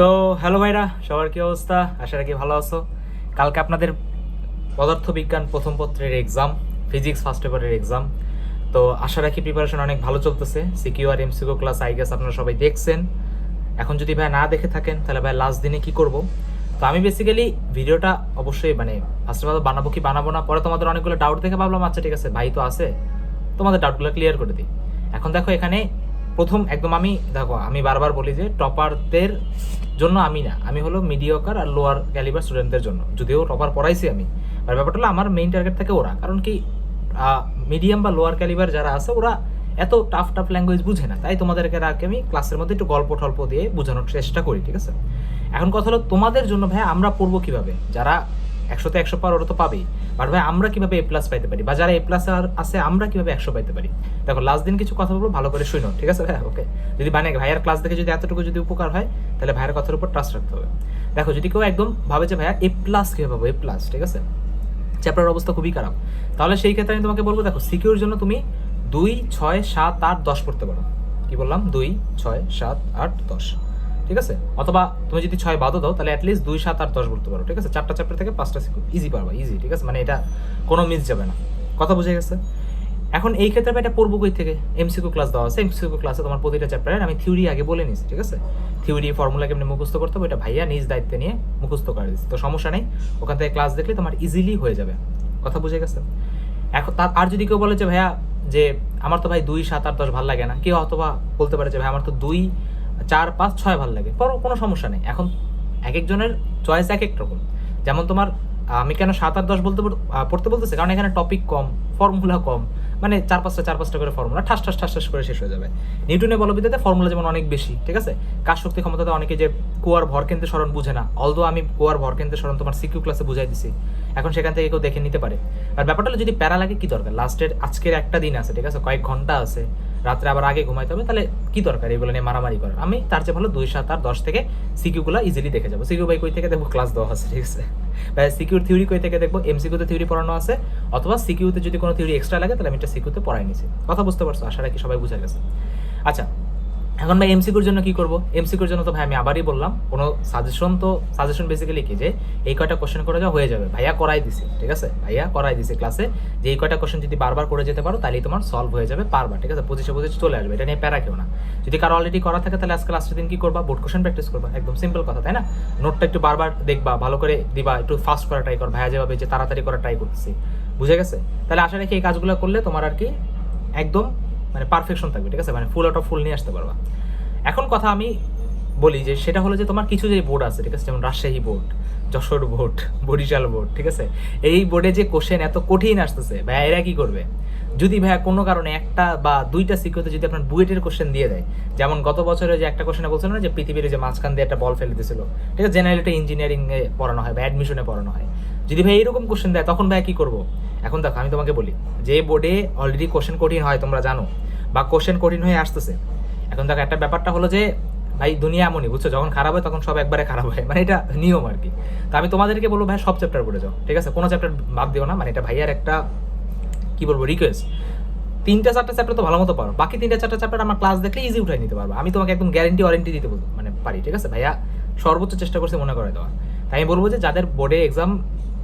তো হ্যালো ভাইরা, সবার কি অবস্থা? আশা রাখি ভালো আছো। কালকে আপনাদের পদার্থবিজ্ঞান প্রথম পত্রের এক্সাম ফিজিক্স ফার্স্ট পেপারের এক্সাম তো আশা রাখি প্রিপারেশন অনেক ভালো চলতেছে। সিকিউ আর এমসিকিউ ক্লাস আই গেস আপনারা সবাই দেখছেন। এখন যদি ভাই না দেখে থাকেন, তাহলে ভাই লাস্ট দিনে কি করব? তো আমি বেসিক্যালি ভিডিওটা অবশ্যই মানে ফার্স্ট অল বানাবো কি বানাবো না, পরে তোমাদের অনেকগুলো ডাউট দেখে ভাবলাম আচ্ছা ঠিক আছে, ভাই তো আছে, তোমাদের ডাউটগুলো ক্লিয়ার করে দিই। এখন দেখো এখানে প্রথম একদম আমি, দেখো, আমি বারবার বলি যে টপারদের জন্য আমি না, আমি হলো মিডিয়কার আর লোয়ার ক্যালিবার স্টুডেন্টদের জন্য, যদিও টপার পড়াইছি আমি। আর ব্যাপারটা হলো আমার মেইন টার্গেট থাকে ওরা, কারণ কি মিডিয়াম বা লোয়ার ক্যালিবার যারা আছে, ওরা এত টাফ টাফ ল্যাঙ্গুয়েজ বুঝে না, তাই তোমাদেরকে আগে আমি ক্লাসের মধ্যে একটু গল্প টল্প দিয়ে বোঝানোর চেষ্টা করি, ঠিক আছে? এখন কথা হলো তোমাদের জন্য ভাই আমরা পড়ব কীভাবে? যারা একশোতে একশো পার ওরা তো পাবেই। বাট ভাই, আমরা কীভাবে এ প্লাস পাইতে পারি? বা যারা এ প্লাস আর আছে, আমরা কীভাবে একশো পাইতে পারি? দেখো লাস্ট দিন কিছু কথা বলব, ভালো করে শুনো, ঠিক আছে ভাই? ওকে যদি মানে ভাইয়ার ক্লাস দেখে যদি এতটুকু যদি উপকার হয়, তাহলে ভাইয়ের কথার উপর ট্রাস্ট রাখতে হবে। দেখো, যদি কেউ একদম ভাবে যে, ভাইয়া এ প্লাস কীভাবে পাবো? এ প্লাস ঠিক আছে? চ্যাপ্টার অবস্থা খুবই খারাপ। তাহলে সেই ক্ষেত্রে আমি তোমাকে বলব, দেখো সিকিউর জন্য তুমি দুই, ছয়, সাত, আট, দশ পড়তে পারো। কি বললাম? দুই, ছয়, সাত, আট, দশ। ঠিক আছে? অথবা তুমি যদি ছয় বাদও দাও, তাহলে অ্যাটলিস্ট দুই, সাত, আট, দশ পড়তে পারো, ঠিক আছে? চারটা চ্যাপ্টার থেকে পাঁচটা সিকিউর ইজি পারবা ইজি ঠিক আছে? মানে এটা কোনো মিস যাবে না। কথা বুঝে গেছে? এখন এই ক্ষেত্রে এটা পড়ব কই থেকে? এমসিকিউ ক্লাস দেওয়া আছে এমসিকিউ ক্লাসে তোমার প্রতিটা চ্যাপ্টারের আমি থিওরি আগে বলে নিছি, ঠিক আছে? থিওরি ফর্মুলা কেমনি মুখস্থ করতে হবে এটা ভাইয়া নিজ দায়িত্বে নিয়ে মুখস্থ করে দিচ্ছি তো সমস্যা নেই, ওখান থেকে ক্লাস দেখলে তোমার ইজিলি হয়ে যাবে। কথা বুঝে গেছে? এখন তার আর যদি কেউ বলে যে ভাইয়া, যে আমার তো ভাই দুই, সাত, আট, দশ ভালো লাগে না, কেউ অথবা বলতে পারে যে ভাই, আমার তো দুই চার, পাঁচ, ছয় ভালো লাগে। পর কোনো সমস্যা নেই। এখন এক একজনের চয়েস এক এক রকম। যেমন তোমার আমি কেন সাত আট, দশ বলতে পড়তে বলতেছি? কারণ এখানে টপিক কম ফর্মুলা কম। মানে চার পাঁচটা চার পাঁচটা করে ফর্মুলা ঠাস ঠাস ঠাস ঠাস করে শেষ হয়ে যাবে। নিউটনের বলবিদ্যাতে ফর্মুলা যেমন অনেক বেশি, ঠিক আছে? কাজ শক্তি ক্ষমতাতে অনেকে যে কুয়ার ভর কেন্দ্রে স্মরণ বুঝে না। অলদো আমি কুয়ার ভর কেন্দ্রে স্মরণ তোমার সিকিউ ক্লাসে বুঝাই দিছি, এখন সেখান থেকে কেউ দেখে নিতে পারে। আর ব্যাপারটা হলো যদি প্যারা লাগে কি দরকার? লাস্টের আজকের একটা দিন আছে, ঠিক আছে? কয়েক ঘণ্টা আছে। রাত্রে আবার আগে ঘুমাইতে হবে, তাহলে কি দরকার? এগুলো নিয়ে মারামারি করার। আমি তার চেয়ে ভালো দুই সাত আর দশ থেকে সিকিউগুলো ইজিলি দেখে যাব। সিকিউ বাই কই থেকে দেখব? ক্লাস দেওয়া আছে, ঠিক আছে? সিকিউর থিওরি কই থেকে দেখব? এমসিকিউতে থিওরি পড়ানো আছে, অথবা সিকিউতে যদি কোনো থিওরি এক্সট্রা লাগে, তাহলে আমি এটা সিকিউতে পড়াই নিছি। কথা বুঝতে পারছ? আশা রাখি সবাই বুঝে গেছে। আচ্ছা এখন ভাই এমসিকিউর জন্য কি করব? এমসিকিউর জন্য তো ভাই আমি আবারই বললাম, কোনো সাজেশন তো সাজেশন বেসিক্যালি কি যে, এই কয়টা কোশ্চেন করে যাওয়া হয়ে যাবে। ভাইয়া করাই দিছে, ঠিক আছে? ভাইয়া করাই দিছে ক্লাসে যে এই কয়টা কোশ্চেন যদি বারবার করে যেতে পারো তাহলেই তোমার সলভ হয়ে যাবে, পারবা, ঠিক আছে? পঁচিশে পঁচিশে চলে আসবে, এটা নিয়ে প্যারা কেউ না। যদি কারও অলরেডি করা থাকে, তাহলে আজকে লাস্টের দিন কি করবা? বোর্ড কোশ্চেন প্র্যাকটিস করবা, একদম সিম্পল কথা, তাই না? নোটটা একটু বারবার দেখবা, ভালো করে দিবা, একটু ফাস্ট করা ট্রাই কর ভাইয়া যেভাবে যে তাড়াতাড়ি করা ট্রাই করতেছি। বুঝে গেছে? তাহলে আশা রাখি এই কাজগুলো করলে তোমার আর কি একদম মানে পারফেকশন থাকবে, ঠিক আছে? মানে ফুল আউট অফ ফুল নিয়ে আসতে পারবা। এখন কথা আমি বলি যে সেটা হলো যে তোমার কিছু যে বোর্ড আছে, ঠিক আছে? যেমন Rajshahi board Jessore board Barisal board ঠিক আছে? এই বোর্ডে যে কোশ্চেন এত কঠিন আসতেছে ভাইয়া এরা কি করবে? যদি ভাইয়া কোনো কারণে একটা বা দুইটা সিকিউতে যদি আপনার বুয়েটের কোশ্চেন দিয়ে দেয়, যেমন গত বছরে যে একটা কোশ্চেনে বলছিল না যে পৃথিবীর যে মাঝখান দিয়ে একটা বল ফেলে দিয়েছিল ঠিক আছে? জেনারেলিটি ইঞ্জিনিয়ারিং এ পড়ানো হয় বা অ্যাডমিশনে পড়ানো হয়। যদি ভাই এরকম কোশ্চেন দেয়, তখন ভাই কি করব? এখন দেখো, আমি তোমাকে বলি, যে বোর্ডে অলরেডি কোশ্চেন কঠিন হয়, তোমরা জানো, বা কোশ্চেন কঠিন হয়ে আসতেছে। এখন দেখো, একটা ব্যাপারটা হলো যে ভাই, দুনিয়া এমনই, বুঝছ? যখন খারাপ হয় তখন সব একবারে খারাপ হয়। মানে এটা নিয়ম আর কি। তো আমি তোমাদেরকে বলব, ভাই, সব চ্যাপ্টার পড়ে যাও, ঠিক আছে? কোনো চ্যাপ্টার বাদ দিও না মানে এটা ভাইয়ার একটা, কি বলব রিকোয়েস্ট তিনটা, চারটা চ্যাপ্টার তো ভালো মতো পারো। বাকি তিনটা, চারটা চ্যাপ্টার আমার ক্লাস দেখলে ইজি উঠাই নিতে পারব। আমি তোমাকে একদম গ্যারেন্টি ওয়ারেন্টি দিতে মানে পারি, ঠিক আছে? ভাইয়া, সর্বোচ্চ চেষ্টা করছে মনে করে দেওয়া তাই আমি বলব যে, যাদের বোর্ডে এক্সাম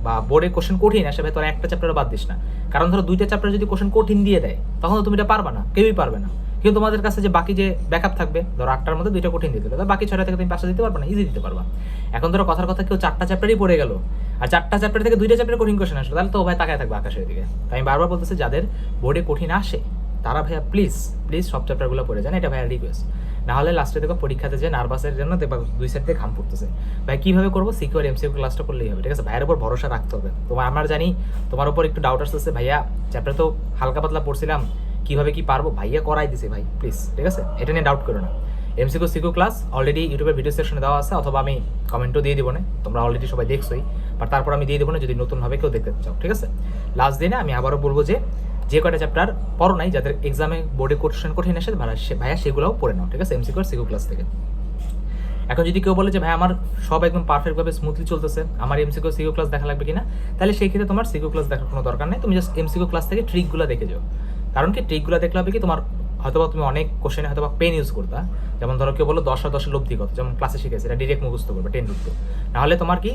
বা বোর্ডে কোশ্চেন কঠিন আসে, ভাই, তোরা একটা চ্যাপ্টারও বাদ দিস না। কারণ ধরো দুইটা চ্যাপ্টার যদি কোশ্চেন কঠিন দিয়ে দেয়, তখন তো তুমি এটা পারবা না, কেউই পারবে না। কিন্তু তোমাদের কাছে যে বাকি যে ব্যাকআপ থাকবে, ধরো আটটার মধ্যে দুইটা কঠিন দিতে বাকি ছয়টা থেকে তুমি পাঁচটা দিতে পারবে না ইজি দিতে পারবা। এখন ধরো কথার কথা কেউ চারটা চ্যাপ্টারই পড়ে গেল। আর চারটা চ্যাপ্টার থেকে দুইটা চ্যাপ্টার কঠিন কোশ্চেন আসলো। তাহলে তো ভাই তাকায় থাকবে আকাশের দিকে। আমি বারবার বলতেছি, যাদের বোর্ডে কঠিন আসে, তারা ভাইয়া প্লিজ প্লিজ সব চ্যাপ্টারগুলো পড়ে যান। এটা ভাইয়া রিকোয়েস্ট না হলে লাস্টে দেখো পরীক্ষাতে যে নার্ভাসের জন্য দেখবা দুই সাইড থেকে ঘাম পড়তেছে। ভাই, কীভাবে করব? সিকিউর এমসিকিউ ক্লাসটা করলেই হবে, ঠিক আছে? ভাইয়ের উপর ভরসা রাখতে হবে। তোমার, আমার জানি তোমার উপর একটু ডাউট আসতেছে। ভাইয়া চ্যাপ্টার তো হালকা পাতলা পড়ছিলাম। কীভাবে কি পারব? ভাইয়া করাই দিছে ভাই প্লিজ ঠিক আছে? এটা নিয়ে ডাউট করো না। এমসিকিউ সিকিউ ক্লাস অলরেডি ইউটিউবের ভিডিও সেকশনে দেওয়া আছে, অথবা আমি কমেন্টও দিয়ে দিব না। তোমরা অলরেডি সবাই দেখছোই বাট তারপর আমি দিয়ে দেবো না, যদি নতুনভাবে কেউ দেখতে চাও, ঠিক আছে? লাস্ট দিনে আমি আবারও বলব যে যে কয়টা চ্যাপ্টার পড়ো নাই, যাদের এক্সামে বোর্ডে কোশ্চেন কঠিন এসে ভাইয়া সেগুলোও পড়ে নাও, ঠিক আছে? এমসিকিউ আর সিকিউ ক্লাস থেকে। এখন যদি কেউ বলে যে ভাই আমার সব একদম পারফেক্টভাবে স্মুথলি চলতেছে, আমার এমসিকিউ সিকিউ ক্লাস দেখা লাগবে কিনা? তাহলে সেই ক্ষেত্রে তোমার সিকিউ ক্লাস দেখার কোনো দরকার নেই। তুমি জাস্ট এমসিকিউ ক্লাস থেকে ট্রিকগুলো দেখে যাও। কারণ কি ট্রিকগুলো দেখলে হবে কি তোমার হয়তো তুমি অনেক কোশ্চেনে হয়তো বা পেন ইউজ করতা। যেমন ধরো কেউ বলো দশ আর দশের লব্ধি কত? যেমন ক্লাসে শিখেছে, এটা ডিরেক্ট মুখস্থ করবে টেন রুট নাহলে তোমার কি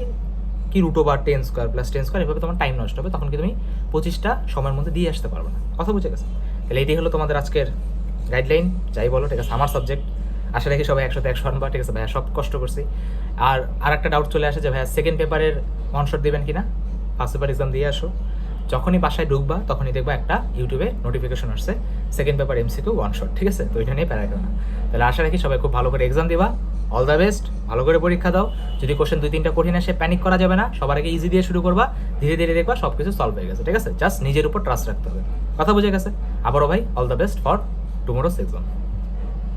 কি root over ten square plus ten square এভাবে তোমার টাইম নষ্ট হবে, তখন কি তুমি পঁচিশটা সময়ের মধ্যে দিয়ে আসতে পারবে না। কথা বুঝে গেছে? তাহলে এটি হলো তোমাদের আজকের গাইডলাইন যাই বলো, ঠিক আছে, আমার সাবজেক্ট আশা রাখি সবাই একসাথে একশো আনবা ঠিক আছে, ভাইয়া, সব কষ্ট করছি। আর আর একটা ডাউট চলে আসে যে ভাইয়া সেকেন্ড পেপারের শট দেবেন কিনা? ফার্স্ট পেপার এক্সাম দিয়ে আসো। যখনই বাসায় ঢুকবা, তখনই দেখবা একটা ইউটিউবে নোটিফিকেশন আসছে। Second paper MCQ one shot ঠিক আছে? তো এটা নিয়ে প্যারা না। তাহলে আশা রাখি সবাই খুব ভালো করে এক্সাম দিবা। অল দ্য বেস্ট ভালো করে পরীক্ষা দাও। যদি কোশ্চেন দুই, তিনটা কঠিন আসে প্যানিক করা যাবে না। সবার আগে ইজি দিয়ে শুরু করবা। ধীরে ধীরে দেখবা সব কিছু সলভ হয়ে গেছে, ঠিক আছে? জাস্ট নিজের উপর ট্রাস্ট রাখতে হবে। কথা বুঝে গেছে? আবারও ভাই all the best for tomorrow's exam